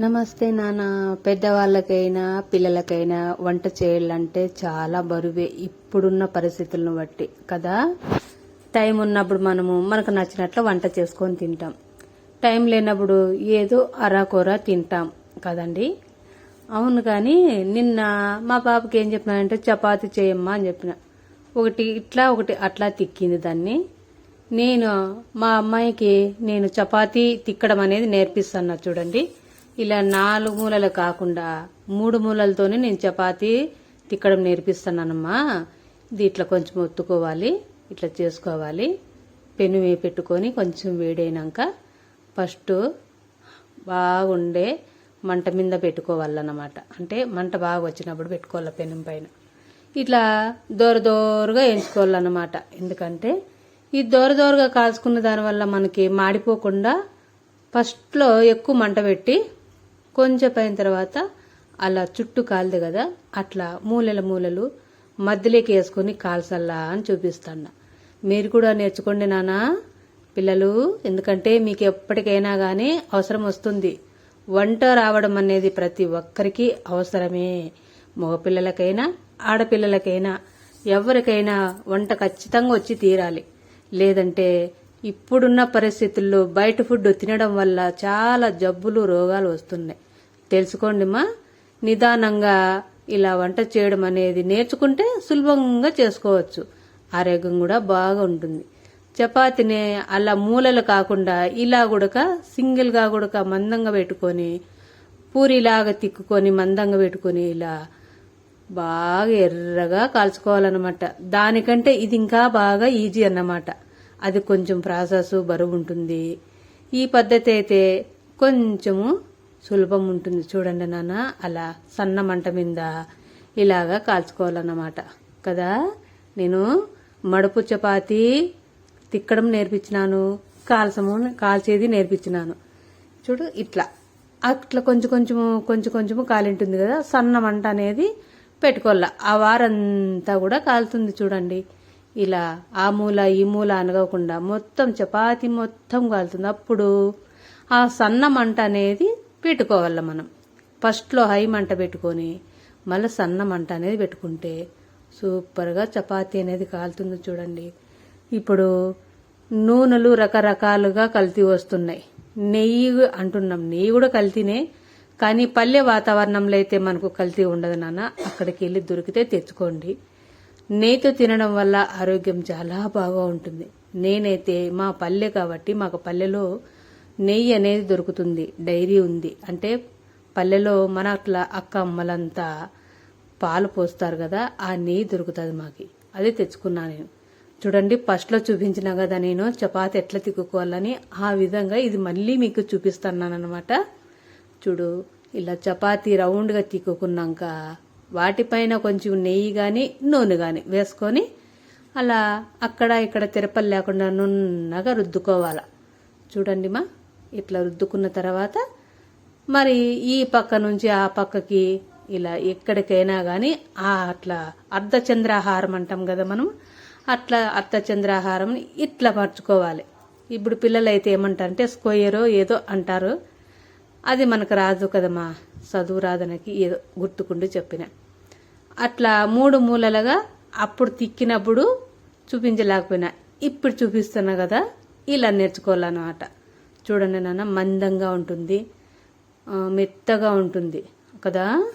నమస్తే నాన్న పెద్దవాళ్ళకైనా పిల్లలకైనా వంట చేయాలంటే చాలా బరువే ఇప్పుడున్న పరిస్థితులను బట్టి కదా? టైం ఉన్నప్పుడు మనము మనకు నచ్చినట్లు వంట చేసుకొని తింటాం. టైం లేనప్పుడు ఏదో అరాకొర తింటాం కదండి? అవును కానీ నిన్న మా పాపకి ఏం చెప్పినానంటే చపాతి చేయమ్మా అని చెప్పిన. ఒకటి ఇట్లా ఒకటి అట్లా తిక్కింది దాన్ని. నేను మా అమ్మాయికి నేను చపాతీ తిక్కడం అనేది నేర్పిస్తున్నా చూడండి. ఇలా నాలుగు మూలలు కాకుండా మూడు మూలలతోనే నేను చపాతి తిక్కడం నేర్పిస్తున్నానమ్మా. ఇది ఇట్లా కొంచెం ఒత్తుకోవాలి ఇట్లా చేసుకోవాలి. పెను పెట్టుకొని కొంచెం వేడైనాక ఫస్ట్ బాగుండే మంట మీద పెట్టుకోవాలన్నమాట. అంటే మంట బాగా వచ్చినప్పుడు పెట్టుకోవాలి పెనం పైన. ఇట్లా దోర దోరగా ఎంచుకోవాలన్నమాట ఎందుకంటే ఈ దోర దోరగా కాల్చుకున్న దానివల్ల మనకి మాడిపోకుండా ఫస్ట్లో ఎక్కువ మంట పెట్టి కొంచెం అయిన తర్వాత అలా చుట్టూ కాలదు కదా అట్లా మూలల మూలలు మధ్యలోకి వేసుకొని కాల్సల్లా అని చూపిస్తాను మీరు కూడా నేర్చుకోండి నానా పిల్లలు ఎందుకంటే మీకు ఎప్పటికైనా కానీ అవసరం వస్తుంది. వంట రావడం అనేది ప్రతి ఒక్కరికి అవసరమే. మగపిల్లలకైనా ఆడపిల్లలకైనా ఎవరికైనా వంట ఖచ్చితంగా వచ్చి తీరాలి. లేదంటే ఇప్పుడున్న పరిస్థితుల్లో బయట ఫుడ్ తినడం వల్ల చాలా జబ్బులు రోగాలు వస్తున్నాయి. తెలుసుకోండి మా నిదానంగా ఇలా వంట చేయడం అనేది నేర్చుకుంటే సులభంగా చేసుకోవచ్చు. ఆరోగ్యం కూడా బాగా ఉంటుంది. చపాతీని అలా మూలలు కాకుండా ఇలా గుడక సింగిల్గా గుడక మందంగా పెట్టుకొని పూరిలాగా తిక్కుకొని మందంగా పెట్టుకొని ఇలా బాగా ఎర్రగా కాల్చుకోవాలన్నమాట. దానికంటే ఇది ఇంకా బాగా ఈజీ అన్నమాట. అది కొంచెం ప్రాసెస్ బరువు ఉంటుంది. ఈ పద్ధతి అయితే కొంచెము సులభం ఉంటుంది. చూడండి నాన్న అలా సన్న మంట మీద ఇలాగా కాల్చుకోవాలన్నమాట. కదా? నేను మడుపు చపాతి తిక్కడం నేర్పించినాను కాల్చము కాల్చేది నేర్పించినాను. చూడు ఇట్లా. అట్లా కొంచెం కొంచెము కొంచెం కొంచెము కాలింటుంది కదా సన్న మంట అనేది పెట్టుకోవాల. ఆ వారంతా కూడా కాలుతుంది చూడండి. ఇలా ఆ మూల ఈ మూల అనగకుండా మొత్తం చపాతి మొత్తం కాలుతుంది. అప్పుడు ఆ సన్న మంట అనేది పెట్టుకోవాల మనం. ఫస్ట్లో హై మంట పెట్టుకొని మళ్ళీ సన్న మంట అనేది పెట్టుకుంటే సూపర్గా చపాతీ అనేది కాలుతుంది చూడండి. ఇప్పుడు నూనెలు రకరకాలుగా కల్తీ వస్తున్నాయి. నెయ్యి అంటున్నాం. నెయ్యి కూడా కల్తీనే కానీ పల్లె వాతావరణంలో అయితే మనకు కల్తీ ఉండదు నాన్న. అక్కడికి వెళ్ళి దొరికితే తెచ్చుకోండి. నెయ్యితో తినడం వల్ల ఆరోగ్యం చాలా బాగా ఉంటుంది. నేనైతే మా పల్లె కాబట్టి మాకు పల్లెలో నెయ్యి అనేది దొరుకుతుంది. డైరీ ఉంది. అంటే పల్లెలో మన అట్లా అక్క అమ్మలంతా పాలు పోస్తారు కదా ఆ నెయ్యి దొరుకుతుంది మాకి. అదే తెచ్చుకున్నా నేను. చూడండి ఫస్ట్లో చూపించిన కదా నేను చపాతి ఎట్లా తిక్కుకోవాలని ఆ విధంగా ఇది మళ్ళీ మీకు చూపిస్తున్నాను అనమాట చూడు ఇలా చపాతి రౌండ్గా తిక్కుకున్నాక వాటిపైన కొంచెం నెయ్యి కానీ నూనె కానీ వేసుకొని అలా అక్కడ ఇక్కడ తిరపలు లేకుండా నున్నగా రుద్దుకోవాలి. చూడండి మా ఇట్లా రుద్దుకున్న తర్వాత మరి ఈ పక్క నుంచి ఆ పక్కకి ఇలా ఎక్కడికైనా కానీ ఆ అట్లా అర్ధచంద్రాహారం అంటాం కదా మనం అట్లా అర్ధచంద్రాహారం ఇట్లా మార్చుకోవాలి. ఇప్పుడు పిల్లలైతే ఏమంటారంటే స్క్వేయరో ఏదో అంటారు. అది మనకు రాదు కదమ్మా చదువు రాదనకి ఏదో గుర్తుకుండి చెప్పిన. అట్లా మూడు మూలలుగా అప్పుడు తిక్కినప్పుడు చూపించలేకపోయినా. ఇప్పుడు చూపిస్తున్నా కదా ఇలా నేర్చుకోవాలన్నమాట. చూడండి నాన్న మందంగా ఉంటుంది. మెత్తగా ఉంటుంది. కదా?